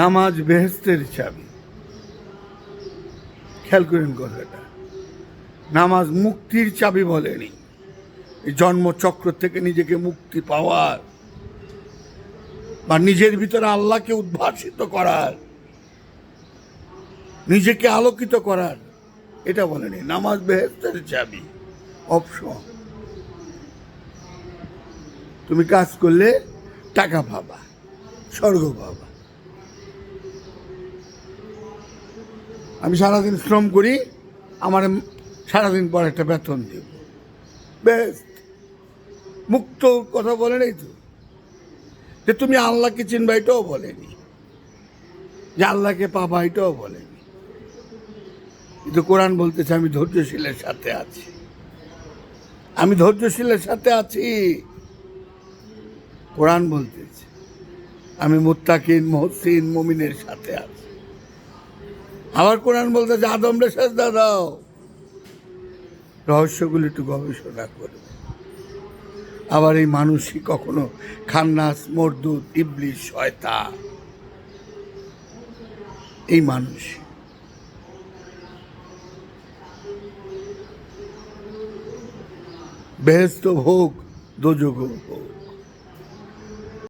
নামাজ বেহেস্তের চাবি খেয়াল করেন কথাটা। নামাজ মুক্তির চাবি বলেনি। জন্মচক্র থেকে নিজেকে মুক্তি পাওয়ার বা নিজের ভিতরে আল্লাহকে উদ্ভাসিত করার, নিজেকে আলোকিত করার, এটা বলেনি। নামাজ বেহেস্তের চাবি, অপশন। তুমি কাজ করলে টাকা পাবা, স্বর্গ পাবা। আমি সারাদিন শ্রম করি, আমার সারাদিন পর একটা বেতন দেব। বেস্ট মুক্ত কথা বলে নেই তো? যে তুমি আল্লাহকে চিনবা, এটাও বলেনি। যে আল্লাহকে পাবা, এটাও বলেনি। কিন্তু কোরআন বলতেছে, আমি ধৈর্যশীলের সাথে আছি। আমি ধৈর্যশীলের সাথে আছি। কোরআন বলতেছে, আমি মুত্তাকিন, মহসিন, মমিনের সাথে আছি। আবার কোরআন বলতেছে আদমরে সাজদা দাও। রহস্যগুলো একটু গবেষণা করবে আবার এই মানুষই কখনো খান্নাস মরদুদ ইবলিশ শয়তা এই মানুষ। বেহেস্ত ভোগ দোজগ ভোগ